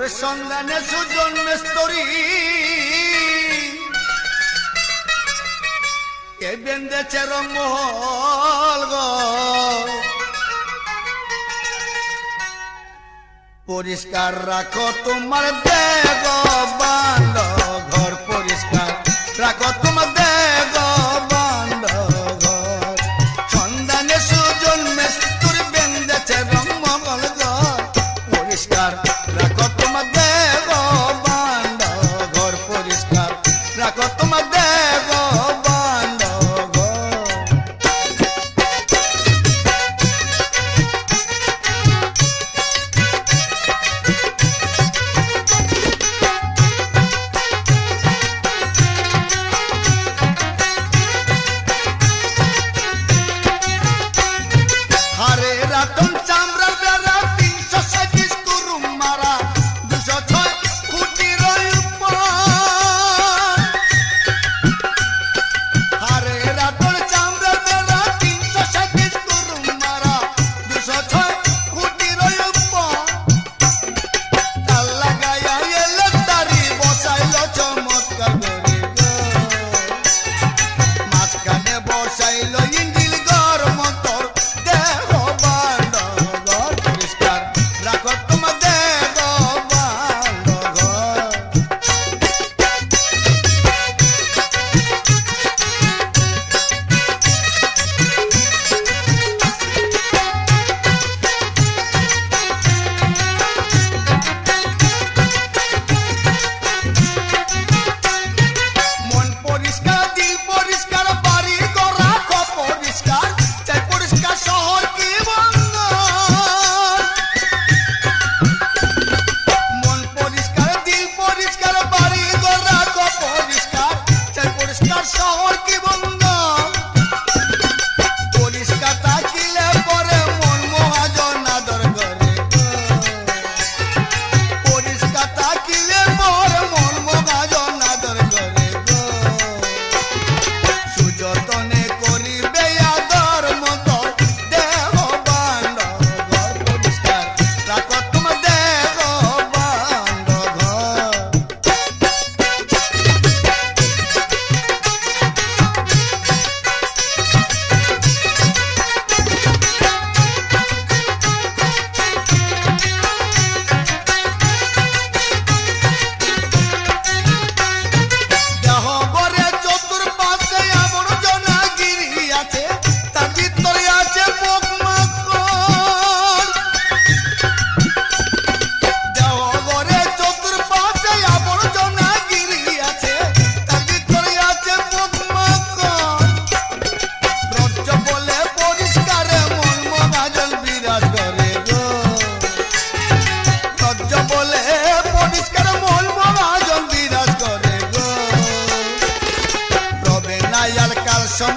ওরে সন্ধানে সুজন মেস্তরি। এ বেন্দে চেরম পরিষ্কার রাখো তোমার বেগ বান্ধ ঘর পরিষ্কার। চাইল ইন্ডিয়া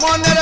money.